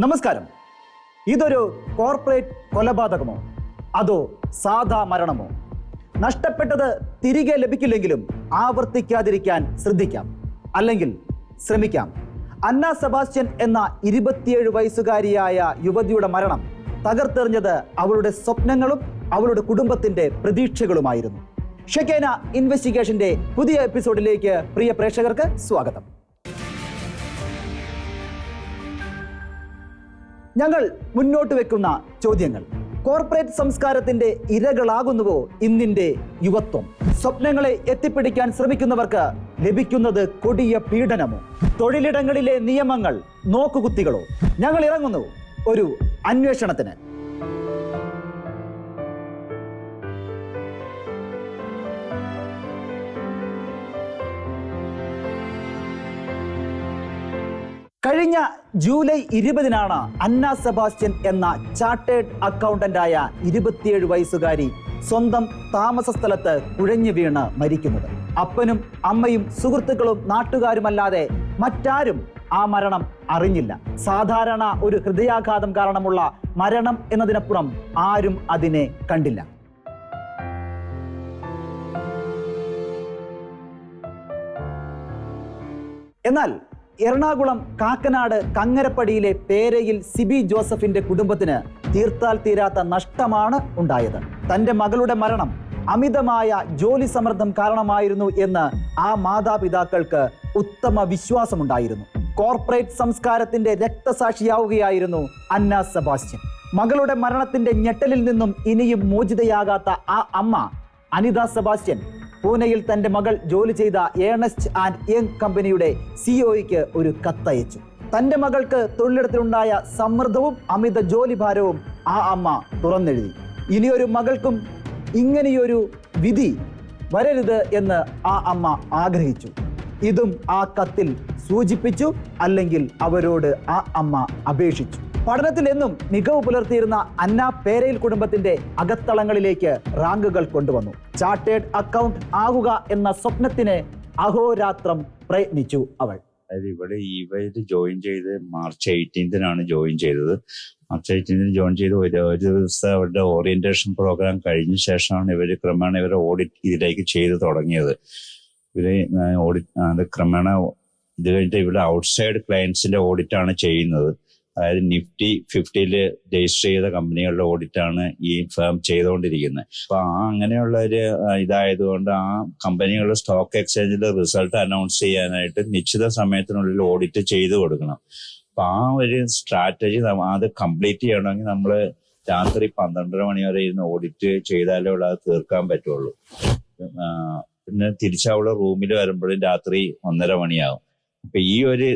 നമസ്കാരം. ഇതൊരു കോർപ്പറേറ്റ് കൊലപാതകമോ? അതോ സാധാ മരണമോ? നഷ്ടപ്പെട്ടത് തിരികെ ലഭിക്കില്ലെങ്കിലും ആവർത്തിക്കാതിരിക്കാൻ ശ്രദ്ധിക്കാം. അല്ലെങ്കിൽ ശ്രമിക്കാം. അന്ന സെബാസ്റ്റ്യൻ എന്ന ഇരുപത്തിയേഴ് വയസ്സുകാരിയായ യുവതിയുടെ മരണം തകർത്തെറിഞ്ഞത് അവളുടെ സ്വപ്നങ്ങളും അവളുടെ കുടുംബത്തിന്റെ പ്രതീക്ഷകളുമായിരുന്നു. ഷെക്കേന ഇൻവെസ്റ്റിഗേഷന്റെ പുതിയ എപ്പിസോഡിലേക്ക് പ്രിയ പ്രേക്ഷകർക്ക് സ്വാഗതം. ഞങ്ങൾ മുന്നോട്ട് വെക്കുന്ന ചോദ്യങ്ങൾ. കോർപ്പറേറ്റ് സംസ്കാരത്തിന്റെ ഇരകളാകുന്നുവോ ഇന്നിന്റെ യുവത്വം? സ്വപ്നങ്ങളെ എത്തിപ്പിടിക്കാൻ ശ്രമിക്കുന്നവർക്ക് ലഭിക്കുന്നത് കൊടിയ പീഡനമോ? തൊഴിലിടങ്ങളിലെ നിയമങ്ങൾ നോക്കുകുത്തികളോ? ഞങ്ങൾ ഇറങ്ങുന്നു ഒരു അന്വേഷണത്തിന്. കഴിഞ്ഞ ജൂലൈ ഇരുപതിനാണ് അന്ന സെബാസ്റ്റ്യൻ എന്ന ചാർട്ടേഡ് അക്കൗണ്ടന്റായ ഇരുപത്തിയേഴ് വയസ്സുകാരി സ്വന്തം താമസ സ്ഥലത്ത് കുഴഞ്ഞു വീണ് മരിക്കുന്നത്. അപ്പനും അമ്മയും സുഹൃത്തുക്കളും നാട്ടുകാരുമല്ലാതെ മറ്റാരും ആ മരണം അറിഞ്ഞില്ല. സാധാരണ ഒരു ഹൃദയാഘാതം കാരണമുള്ള മരണം എന്നതിനപ്പുറം ആരും അതിനെ കണ്ടില്ല. എന്നാൽ എറണാകുളം കാക്കനാട് കങ്ങരപ്പടിയിലെ പേരയിൽ സിബി ജോസഫിന്റെ കുടുംബത്തിന് തീർത്താൽ തീരാത്ത നഷ്ടമാണ് ഉണ്ടായത്. തന്റെ മകളുടെ മരണം അമിതമായ ജോലി സമ്മർദ്ദം കാരണമായിരുന്നു എന്ന് ആ മാതാപിതാക്കൾക്ക് ഉത്തമ വിശ്വാസമുണ്ടായിരുന്നു. കോർപ്പറേറ്റ് സംസ്കാരത്തിന്റെ രക്തസാക്ഷിയാവുകയായിരുന്നു അന്ന സെബാസ്റ്റ്യൻ. മകളുടെ മരണത്തിന്റെ ഞെട്ടലിൽ നിന്നും ഇനിയും മോചിതയാകാത്ത ആ അമ്മ അനിത സെബാസ്റ്റ്യൻ പൂനെയിൽ തന്റെ മകൾ ജോലി ചെയ്ത ഏണസ്റ്റ് ആൻഡ് യങ് കമ്പനിയുടെ സിഇഒയ്ക്ക് ഒരു കത്തയച്ചു. തന്റെ മകൾക്ക് തൊഴിലിടത്തിലുണ്ടായ സമ്മർദ്ദവും അമിത ജോലിഭാരവും ആ അമ്മ തുറന്നെഴുതി. ഇനിയൊരു മകൾക്കും ഇങ്ങനെയൊരു വിധി വരരുത് എന്ന് ആ അമ്മ ആഗ്രഹിച്ചു. ഇതും ആ കത്തിൽ സൂചിപ്പിച്ചു അല്ലെങ്കിൽ അവരോട് ആ അമ്മ അപേക്ഷിച്ചു. പഠനത്തിൽ എന്നും മികവ് പുലർത്തിയിരുന്ന അന്ന പേരയിൽ കുടുംബത്തിന്റെ അകത്തളങ്ങളിലേക്ക് റാങ്കുകൾ കൊണ്ടുവന്നു. ചാർട്ടേഡ് അക്കൗണ്ട് ആകുക എന്ന സ്വപ്നത്തിന് അഹോരാത്രം പ്രയത്നിച്ചു അവൾ. അതായത് ഇവിടെ ഇവർ ജോയിൻ ചെയ്ത് മാർച്ച് എയ്റ്റീൻത്തിനാണ് ജോയിൻ ചെയ്തത്. മാർച്ച് എയ്റ്റീൻത്തിന് ജോയിൻ ചെയ്ത് ഒരു ഒരു ദിവസത്തെ അവരുടെ ഓറിയന്റേഷൻ പ്രോഗ്രാം കഴിഞ്ഞ ശേഷമാണ് ഇവർ ക്രമേണ ഇവരെ ഓഡിറ്റ് ഇതിലേക്ക് ചെയ്ത് തുടങ്ങിയത്. ഇവർ ഓഡിറ്റ് അത് ക്രമേണ ഇത് കഴിഞ്ഞിട്ട് ഇവിടെ ഔട്ട്സൈഡ് ക്ലയൻസിന്റെ ഓഡിറ്റ് ആണ് ചെയ്യുന്നത്. അതായത് നിഫ്റ്റി ഫിഫ്റ്റിയിൽ രജിസ്റ്റർ ചെയ്ത കമ്പനികളുടെ ഓഡിറ്റ് ആണ് ഈ ഫേം ചെയ്തുകൊണ്ടിരിക്കുന്നത് അപ്പൊ ആ അങ്ങനെയുള്ള ഒരു ഇതായതുകൊണ്ട് ആ കമ്പനികളുടെ സ്റ്റോക്ക് എക്സ്ചേഞ്ചിൽ റിസൾട്ട് അനൗൺസ് ചെയ്യാനായിട്ട് നിശ്ചിത സമയത്തിനുള്ളിൽ ഓഡിറ്റ് ചെയ്തു കൊടുക്കണം. അപ്പൊ ആ ഒരു സ്ട്രാറ്റജി അത് കംപ്ലീറ്റ് ചെയ്യണമെങ്കിൽ നമ്മൾ രാത്രി പന്ത്രണ്ടര മണി വരെ ഇരുന്ന് ഓഡിറ്റ് ചെയ്താലേ ഉള്ളൂ അത് തീർക്കാൻ പറ്റുള്ളൂ. പിന്നെ തിരിച്ചവൾ റൂമിൽ വരുമ്പോഴും രാത്രി ഒന്നര മണിയാവും. അപ്പൊ ഈ ഒരു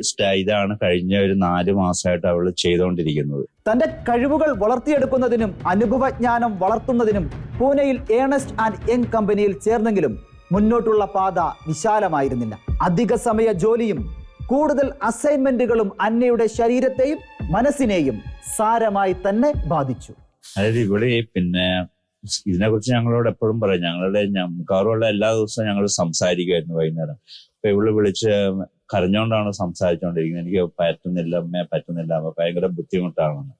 ഇതാണ് കഴിഞ്ഞ ഒരു നാല് മാസമായിട്ട് അവൾ ചെയ്തുകൊണ്ടിരിക്കുന്നത് തന്റെ കഴിവുകൾ വളർത്തിയെടുക്കുന്നതിനും അനുഭവജ്ഞാനം വളർത്തുന്നതിനും പൂനെയിൽ ഏണസ്റ്റ് ആൻഡ് യങ് കമ്പനിയിൽ ചേർന്നെങ്കിലും മുന്നോട്ടുള്ള പാത വിശാലമായിരുന്നില്ല. അധിക സമയ ജോലിയും കൂടുതൽ അസൈൻമെന്റുകളും അന്നയുടെ ശരീരത്തെയും മനസ്സിനെയും സാരമായി തന്നെ ബാധിച്ചു. അതായത് ഇവിടെ പിന്നെ ഇതിനെ കുറിച്ച് ഞങ്ങളോട് എപ്പോഴും പറയും. ഞങ്ങളുടെ മിക്കവാറുമുള്ള എല്ലാ ദിവസവും ഞങ്ങൾ സംസാരിക്കുമായിരുന്നു വൈകുന്നേരം. അപ്പൊ ഇവൾ വിളിച്ച് കരഞ്ഞോണ്ടാണ് സംസാരിച്ചുകൊണ്ടിരിക്കുന്നത് എനിക്ക് പറ്റുന്നില്ല അമ്മേ പറ്റുന്നില്ല. അമ്മ ഭയങ്കര ബുദ്ധിമുട്ടാണെന്ന്.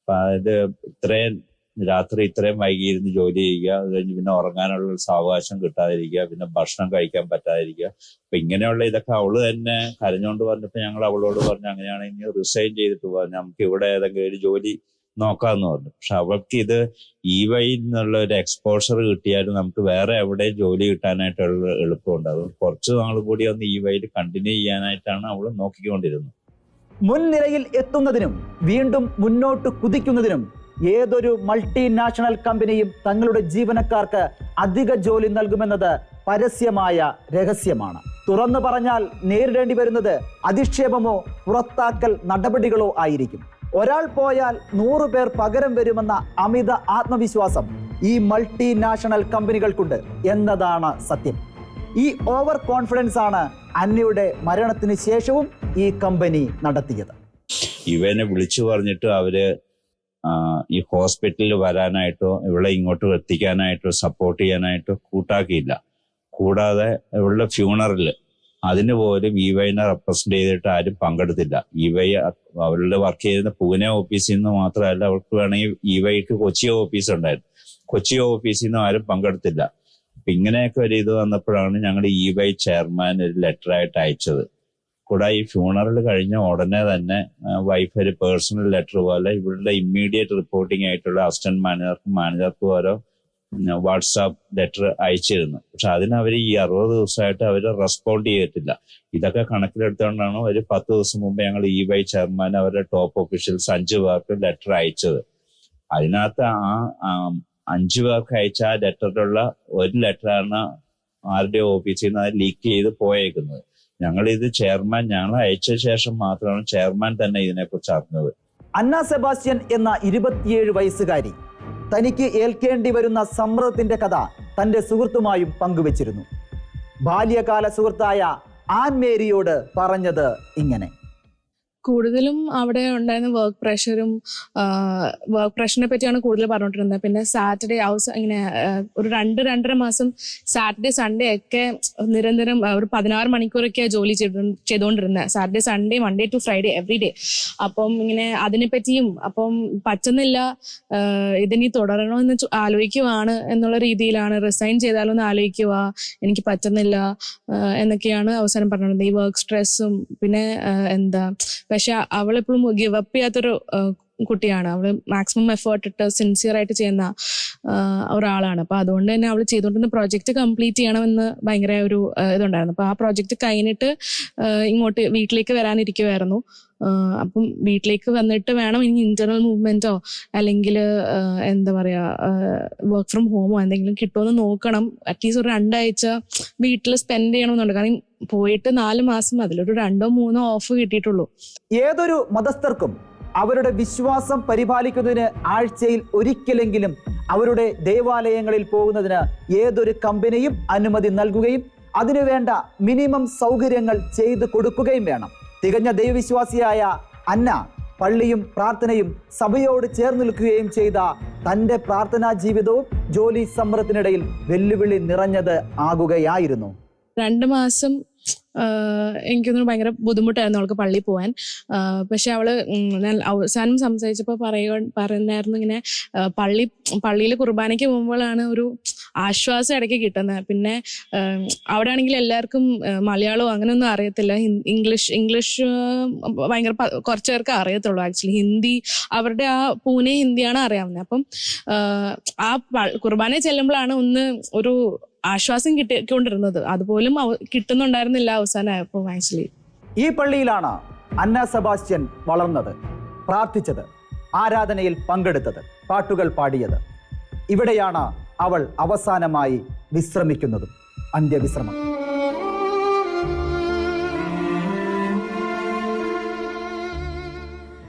അപ്പൊ അതായത് ഇത്രയും രാത്രി ഇത്രയും വൈകിയിരുന്ന് ജോലി ചെയ്യുക അത് കഴിഞ്ഞ് പിന്നെ ഉറങ്ങാനുള്ള സാവകാശം കിട്ടാതിരിക്കുക പിന്നെ ഭക്ഷണം കഴിക്കാൻ പറ്റാതിരിക്കുക. അപ്പൊ ഇങ്ങനെയുള്ള ഇതൊക്കെ അവൾ തന്നെ കരഞ്ഞോണ്ട് പറഞ്ഞപ്പോ ഞങ്ങൾ അവളോട് പറഞ്ഞു അങ്ങനെയാണെങ്കിൽ റിസൈൻ ചെയ്തിട്ട് പോകാം നമുക്ക് ഇവിടെ ഏതെങ്കിലും ഒരു ജോലി നോക്കാന്ന് പറഞ്ഞു. പക്ഷെ അവൾക്ക് ഇത് ഈ വഴി എന്നുള്ള ഒരു എക്സ്പോഷർ കിട്ടിയാലും നമുക്ക് വേറെ എവിടെ ജോലി കിട്ടാനായിട്ടുള്ള എളുപ്പമുണ്ട്. അതുകൊണ്ട് കുറച്ച് നാൾ കൂടി ഒന്ന് ഈ വഴിയിൽ കണ്ടിന്യൂ ചെയ്യാനായിട്ടാണ് അവൾ നോക്കിക്കൊണ്ടിരുന്നത്. മുൻനിരയിൽ എത്തുന്നതിനും വീണ്ടും മുന്നോട്ട് കുതിക്കുന്നതിനും ഏതൊരു മൾട്ടിനാഷണൽ കമ്പനിയും തങ്ങളുടെ ജീവനക്കാർക്ക് അധിക ജോലി നൽകുമെന്നത് പരസ്യമായ രഹസ്യമാണ്. തുറന്നു പറഞ്ഞാൽ നേരിടേണ്ടി വരുന്നത് അധിക്ഷേപമോ പുറത്താക്കൽ നടപടികളോ ആയിരിക്കും. ഒരാൾ പോയാൽ നൂറു പേർ പകരം വരുമെന്ന അമിത ആത്മവിശ്വാസം ഈ മൾട്ടിനാഷണൽ കമ്പനികൾക്കുണ്ട് എന്നതാണ് സത്യം. ഈ ഓവർ കോൺഫിഡൻസ് ആണ് അന്നയുടെ മരണത്തിന് ശേഷവും ഈ കമ്പനി നടത്തിയത്. ഇവനെ വിളിച്ചു പറഞ്ഞിട്ട് അവർ ഈ ഹോസ്പിറ്റലിൽ വരാനായിട്ടോ ഇവിടെ ഇങ്ങോട്ട് എത്തിക്കാനായിട്ടോ സപ്പോർട്ട് ചെയ്യാനായിട്ടോ കൂട്ടാക്കിയില്ല. കൂടാതെ ഇവളുടെ ഫ്യൂണറൽ അതിന് പോലും ഇ വൈനെ റെപ്രസെന്റ് ചെയ്തിട്ട് ആരും പങ്കെടുത്തില്ല. ഇ വൈ അവരുടെ വർക്ക് ചെയ്യുന്ന പൂനെ ഓഫീസിൽ നിന്ന് മാത്രമല്ല അവർക്ക് വേണമെങ്കിൽ ഇ വൈക്ക് കൊച്ചി ഓഫീസ് ഉണ്ടായിരുന്നു. കൊച്ചി ഓഫീസിൽ നിന്ന് ആരും പങ്കെടുത്തില്ല. അപ്പൊ ഇങ്ങനെയൊക്കെ ഒരു ഇത് വന്നപ്പോഴാണ് ഞങ്ങൾ ഇ വൈ ചെയർമാൻ ഒരു ലെറ്റർ ആയിട്ട് അയച്ചത്. കൂടെ ഈ ഫ്യൂണറൽ കഴിഞ്ഞ ഉടനെ തന്നെ വൈഫ് ഒരു പേഴ്സണൽ ലെറ്റർ പോലെ ഇവരുടെ ഇമ്മീഡിയറ്റ് റിപ്പോർട്ടിംഗ് ആയിട്ടുള്ള അസിസ്റ്റന്റ് മാനേജർക്കും മാനേജർക്കും ഓരോ വാട്സാപ്പ് ലെറ്റർ അയച്ചിരുന്നു. പക്ഷെ അതിന് അവർ ഈ അറുപത് ദിവസമായിട്ട് അവർ റെസ്പോണ്ട് ചെയ്തിട്ടില്ല. ഇതൊക്കെ കണക്കിലെടുത്തുകൊണ്ടാണ് ഒരു പത്ത് ദിവസം മുമ്പ് ഞങ്ങൾ ഇ വൈ ചെയർമാൻ അവരുടെ ടോപ്പ് ഒഫീഷ്യൽസ് അഞ്ചു പേർക്ക് ലെറ്റർ അയച്ചത്. അതിനകത്ത് ആ ആ, അഞ്ചു പേർക്ക് അയച്ച ആ ലെറ്ററിലുള്ള ഒരു ലെറ്ററാണ് ആരുടെ ഓഫീസിൽ നിന്ന് അത് ലീക്ക് ചെയ്ത് പോയേക്കുന്നത്. ഞങ്ങൾ ഇത് ചെയർമാൻ ഞങ്ങൾ അയച്ച ശേഷം മാത്രമാണ് ചെയർമാൻ തന്നെ ഇതിനെക്കുറിച്ച് അറിഞ്ഞത്. അന്ന സെബാസ്റ്റ്യൻ എന്ന ഇരുപത്തിയേഴ് വയസ്സുകാരി തനിക്ക് ഏൽക്കേണ്ടി വരുന്ന സമ്മർദ്ദത്തിന്റെ കഥ തന്റെ സുഹൃത്തുമായും പങ്കുവച്ചിരുന്നു. ബാല്യകാല സുഹൃത്തായ ആൻമേരിയോട് പറഞ്ഞത് ഇങ്ങനെ. കൂടുതലും അവിടെ ഉണ്ടായിരുന്ന വർക്ക് പ്രഷറും വർക്ക് പ്രഷറിനെ പറ്റിയാണ് കൂടുതൽ പറഞ്ഞുകൊണ്ടിരുന്നത് പിന്നെ സാറ്റർഡേ ഹൗസ് ഇങ്ങനെ ഒരു രണ്ട് രണ്ടര മാസം സാറ്റർഡേ സൺഡേ ഒക്കെ നിരന്തരം ഒരു പതിനാറ് മണിക്കൂറൊക്കെ ജോലി ചെയ്തു ചെയ്തുകൊണ്ടിരുന്നത് Saturday Sunday Monday to Friday every day അപ്പം ഇങ്ങനെ അതിനെപ്പറ്റിയും അപ്പം പറ്റുന്നില്ല ഇതിനി തുടരണോ എന്ന് ആലോചിക്കുവാണ് എന്നുള്ള രീതിയിലാണ്. റിസൈൻ ചെയ്താലോ എന്ന് ആലോചിക്കുക എനിക്ക് പറ്റുന്നില്ല എന്നൊക്കെയാണ് അവസാനം പറഞ്ഞത് ഈ വർക്ക് സ്ട്രെസ്സും പിന്നെ എന്താ പക്ഷെ അവളെപ്പോഴും ഗിവ് അപ്പ് ചെയ്യാത്തൊരു കുട്ടിയാണ്. അവൾ മാക്സിമം എഫേർട്ട് ഇട്ട് സിൻസിയർ ആയിട്ട് ചെയ്യുന്ന ഒരാളാണ്. അപ്പൊ അതുകൊണ്ട് തന്നെ അവൾ ചെയ്തുകൊണ്ടിരുന്ന പ്രോജക്റ്റ് കംപ്ലീറ്റ് ചെയ്യണമെന്ന് ഭയങ്കര ഒരു ഇതുണ്ടായിരുന്നു. അപ്പൊ ആ പ്രോജക്റ്റ് കഴിഞ്ഞിട്ട് ഇങ്ങോട്ട് വീട്ടിലേക്ക് വരാനിരിക്കുമായിരുന്നു ആഹ് അപ്പം വീട്ടിലേക്ക് വന്നിട്ട് വേണം ഇനി ഇന്റർണൽ മൂവ്മെന്റോ അല്ലെങ്കിൽ എന്താ പറയാ വർക്ക് ഫ്രം ഹോമോ എന്തെങ്കിലും കിട്ടുമെന്ന് നോക്കണം. അറ്റ്ലീസ്റ്റ് ഒരു രണ്ടാഴ്ച വീട്ടിൽ സ്പെൻഡ് ചെയ്യണമെന്നുണ്ട്. കാരണം പോയിട്ട് നാല് മാസം അതിലൊരു രണ്ടോ മൂന്നോ ഓഫ് കിട്ടിയിട്ടുള്ളൂ. ഏതൊരു മതസ്ഥർക്കും അവരുടെ വിശ്വാസം പരിപാലിക്കുന്നതിന് ആഴ്ചയിൽ ഒരിക്കലെങ്കിലും അവരുടെ ദേവാലയങ്ങളിൽ പോകുന്നതിന് ഏതൊരു കമ്പനിയും അനുമതി നൽകുകയും അതിനുവേണ്ട മിനിമം സൗകര്യങ്ങൾ ചെയ്തു കൊടുക്കുകയും വേണം. തികഞ്ഞ ദൈവവിശ്വാസിയായ അന്ന പള്ളിയും പ്രാർത്ഥനയും സഭയോട് ചേർന്ന് നിൽക്കുകയും ചെയ്ത തന്റെ പ്രാർത്ഥനാ ജീവിതവും ജോലി സമരത്തിനിടയിൽ വെല്ലുവിളി നിറഞ്ഞത് ആകുകയായിരുന്നു. രണ്ട് മാസം എനിക്കൊന്നും ഭയങ്കര ബുദ്ധിമുട്ടായിരുന്നു അവൾക്ക് പള്ളിയിൽ പോവാൻ. പക്ഷെ അവൾ അവസാനം സംസാരിച്ചപ്പോൾ പറയുക പറയുന്നായിരുന്നു ഇങ്ങനെ പള്ളി പള്ളിയിൽ കുർബാനയ്ക്ക് പോകുമ്പോഴാണ് ഒരു ആശ്വാസം ഇടയ്ക്ക് കിട്ടുന്നത്. പിന്നെ അവിടെ ആണെങ്കിൽ എല്ലാവർക്കും മലയാളവും അങ്ങനെയൊന്നും അറിയത്തില്ല. ഇംഗ്ലീഷ് ഇംഗ്ലീഷ് ഭയങ്കര കുറച്ച് പേർക്ക് അറിയത്തുള്ളൂ ആക്ച്വലി. ഹിന്ദി അവരുടെ ആ പൂനെ ഹിന്ദിയാണ് അറിയാവുന്നത്. അപ്പം ആ കുർബാന ചെല്ലുമ്പോഴാണ് ഒന്ന് ഒരു ആശ്വാസം കിട്ടിക്കൊണ്ടിരുന്നത് അതുപോലും കിട്ടുന്നുണ്ടായിരുന്നില്ല അവസാനമായപ്പോൾ ആക്ച്വലി ഈ പള്ളിയിലാണ് അന്ന സെബാസ്റ്റ്യൻ വളർന്നത് പ്രാർത്ഥിച്ചത് ആരാധനയിൽ പങ്കെടുത്തത് പാട്ടുകൾ പാടിയത്. ഇവിടെയാണ് അവൾ അവസാനമായി വിശ്രമിക്കുന്നതും അന്ത്യവിശ്രമം.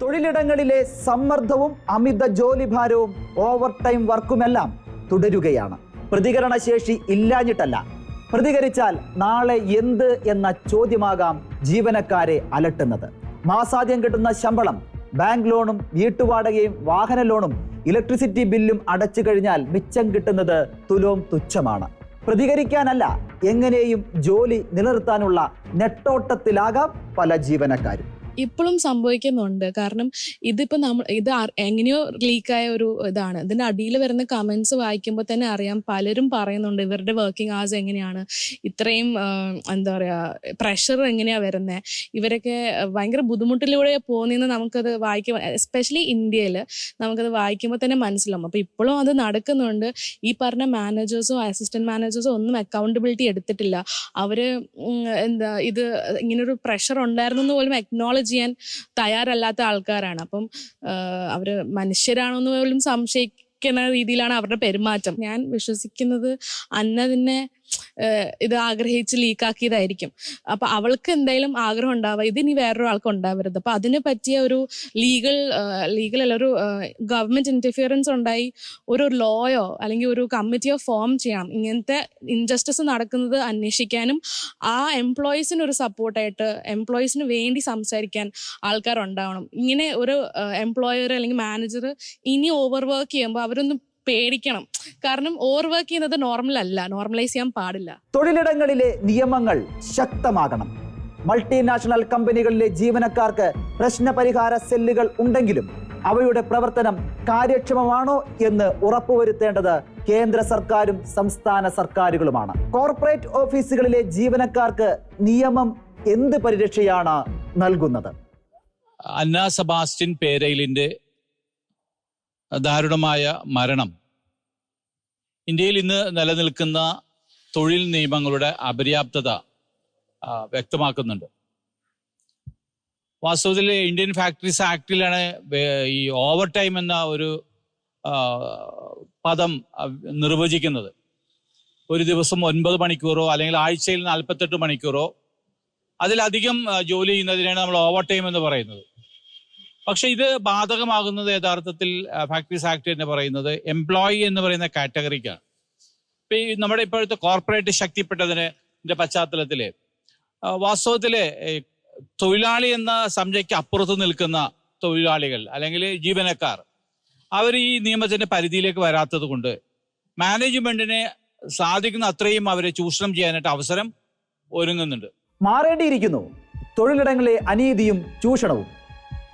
തൊഴിലിടങ്ങളിലെ സമ്മർദ്ദവും അമിത ജോലിഭാരവും ഓവർ ടൈം വർക്കുമെല്ലാം തുടരുകയാണ്. പ്രതികരണശേഷി ഇല്ലാഞ്ഞിട്ടല്ല. പ്രതികരിച്ചാൽ നാളെ എന്ത് എന്ന ചോദ്യമാകാം ജീവനക്കാരെ അലട്ടുന്നത്. മാസാദ്യം കിട്ടുന്ന ശമ്പളം ബാങ്ക് ലോണും വീട്ടുവാടകയും വാഹന ലോണും ഇലക്ട്രിസിറ്റി ബില്ലും അടച്ചു കഴിഞ്ഞാൽ മിച്ചം കിട്ടുന്നത് തുലോം തുച്ഛമാണ്. പ്രതികരിക്കാനല്ല എങ്ങനെയും ജോലി നിലനിർത്താനുള്ള നെട്ടോട്ടത്തിലാകാം പല ജീവനക്കാരും. ഇപ്പോഴും സംഭവിക്കുന്നുണ്ട്. കാരണം ഇതിപ്പോ നമ്മൾ ഇത് എങ്ങനെയോ ലീക്കായ ഒരു ഇതാണ്. ഇതിന്റെ അടിയിൽ വരുന്ന കമന്റ്സ് വായിക്കുമ്പോൾ തന്നെ അറിയാം പലരും പറയുന്നുണ്ട് ഇവരുടെ വർക്കിംഗ് ആവേഴ്സ് എങ്ങനെയാണ്. ഇത്രയും എന്താ പറയാ പ്രഷർ എങ്ങനെയാ വരുന്നത് ഇവരൊക്കെ ഭയങ്കര ബുദ്ധിമുട്ടിലൂടെ പോകുന്നതെന്ന് നമുക്കത് വായിക്കുമ്പോൾ എസ്പെഷ്യലി ഇന്ത്യയിൽ നമുക്കത് വായിക്കുമ്പോൾ തന്നെ മനസ്സിലാവും. അപ്പൊ ഇപ്പോഴും അത് നടക്കുന്നുണ്ട്. ഈ പറഞ്ഞ മാനേജേഴ്സോ അസിസ്റ്റന്റ് മാനേജേഴ്സോ ഒന്നും അക്കൗണ്ടബിലിറ്റി എടുത്തിട്ടില്ല. അവർ എന്താ ഇത് ഇങ്ങനൊരു പ്രഷർ ഉണ്ടായിരുന്നു എന്ന് പോലും അക്നോളജ് ചെയ്യാൻ തയ്യാറല്ലാത്ത ആൾക്കാരാണ്. അപ്പം മനുഷ്യരാണോ എന്ന് പോലും സംശയിക്കുന്ന രീതിയിലാണ് അവരുടെ പെരുമാറ്റം. ഞാൻ വിശ്വസിക്കുന്നത് അന്നതിനെ ഇത് ആഗ്രഹിച്ച് ലീക്കാക്കിയതായിരിക്കും അപ്പൊ അവൾക്ക് എന്തായാലും ആഗ്രഹം ഉണ്ടാവുക. ഇത് ഇനി വേറൊരാൾക്ക് ഉണ്ടാവരുത്. അപ്പൊ അതിനെ പറ്റിയ ഒരു ലീഗൽ ലീഗൽ അല്ല ഒരു ഗവൺമെന്റ് ഇന്റർഫിയറൻസ് ഉണ്ടായി ഒരു ലോയോ അല്ലെങ്കിൽ ഒരു കമ്മിറ്റിയോ ഫോം ചെയ്യണം. ഇങ്ങനത്തെ ഇൻജസ്റ്റിസ് നടക്കുന്നത് അന്വേഷിക്കാനും ആ എംപ്ലോയീസിന് ഒരു സപ്പോർട്ടായിട്ട് എംപ്ലോയീസിന് വേണ്ടി സംസാരിക്കാൻ ആൾക്കാർ ഉണ്ടാവണം ഇങ്ങനെ ഒരു എംപ്ലോയർ അല്ലെങ്കിൽ മാനേജർ ഇനി ഓവർ വർക്ക് ചെയ്യുമ്പോൾ അവരൊന്ന് പേടിക്കണം. കാരണം ഓവർ വർക്ക് ചെയ്യുന്നത് നോർമൽ അല്ല. നോർമലൈസ് ചെയ്യാൻ പാടില്ല. തൊഴിലിടങ്ങളിലെ നിയമങ്ങൾ ശക്തമാകണം. മൾട്ടിനാഷണൽ കമ്പനികളിലെ ജീവനക്കാർക്ക് പ്രശ്നപരിഹാര സെല്ലുകൾ ഉണ്ടെങ്കിലും അവയുടെ പ്രവർത്തനം കാര്യക്ഷമമാണോ എന്ന് ഉറപ്പുവരുത്തേണ്ടത് കേന്ദ്ര സർക്കാരും സംസ്ഥാന സർക്കാരുകളുമാണ്. കോർപ്പറേറ്റ് ഓഫീസുകളിലെ ജീവനക്കാർക്ക് നിയമം എന്ത് പരിരക്ഷയാണ് നൽകുന്നത്? അന്ന സബാസ്റ്റിൻ പേരയിലിന്റെ ദാരുണമായ മരണം. ഇന്ത്യയിൽ ഇന്ന് നിലനിൽക്കുന്ന തൊഴിൽ നിയമങ്ങളുടെ അപര്യാപ്തത വ്യക്തമാക്കുന്നുണ്ട്. വാസ്തവത്തിൽ ഇന്ത്യൻ ഫാക്ടറീസ് ആക്ടിലാണ് ഈ ഓവർ ടൈം എന്ന ഒരു പദം നിർവചിക്കുന്നത്. ഒരു ദിവസം ഒൻപത് മണിക്കൂറോ അല്ലെങ്കിൽ ആഴ്ചയിൽ നാൽപ്പത്തെട്ട് മണിക്കൂറോ അതിലധികം ജോലി ചെയ്യുന്നതിനാണ് നമ്മൾ ഓവർ ടൈം എന്ന് പറയുന്നത്. പക്ഷെ ഇത് ബാധകമാകുന്നത് യഥാർത്ഥത്തിൽ ഫാക്ടറീസ് ആക്ട് എന്ന് പറയുന്നത് എംപ്ലോയി എന്ന് പറയുന്ന കാറ്റഗറിക്കാണ് ഇപ്പൊ ഈ നമ്മുടെ ഇപ്പോഴത്തെ കോർപ്പറേറ്റ് ശക്തിപ്പെട്ടതിന്റെ പശ്ചാത്തലത്തിൽ വാസ്തവത്തിൽ തൊഴിലാളി എന്ന സംജ്ഞയ്ക്ക് അപ്പുറത്ത് നിൽക്കുന്ന തൊഴിലാളികൾ അല്ലെങ്കിൽ ജീവനക്കാർ അവർ ഈ നിയമത്തിന്റെ പരിധിയിലേക്ക് വരാത്തത് കൊണ്ട് മാനേജ്മെന്റിനെ സാധിക്കുന്ന അത്രയും അവരെ ചൂഷണം ചെയ്യാനായിട്ട് അവസരം ഒരുങ്ങുന്നുണ്ട്. മാറേണ്ടിയിരിക്കുന്നു. തൊഴിലിടങ്ങളിലെ അനീതിയും ചൂഷണവും.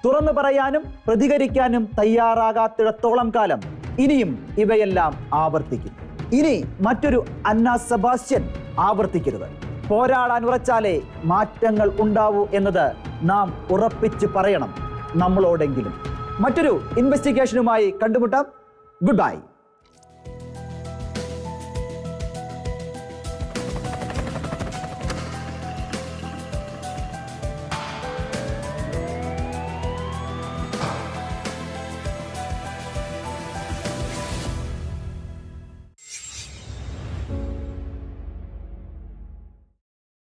തുറന്നു പറയാനും പ്രതികരിക്കാനും തയ്യാറാകാത്തിടത്തോളം കാലം ഇനിയും ഇവയെല്ലാം ആവർത്തിക്കും. ഇനി മറ്റൊരു അന്ന സെബാസ്റ്റ്യൻ ആവർത്തിക്കരുത്. പോരാടാൻ ഉറച്ചാലേ മാറ്റങ്ങൾ ഉണ്ടാവൂ എന്നത് നാം ഉറപ്പിച്ച് പറയണം നമ്മളോടെങ്കിലും. മറ്റൊരു ഇൻവെസ്റ്റിഗേഷനുമായി കണ്ടുമുട്ടാം. Good bye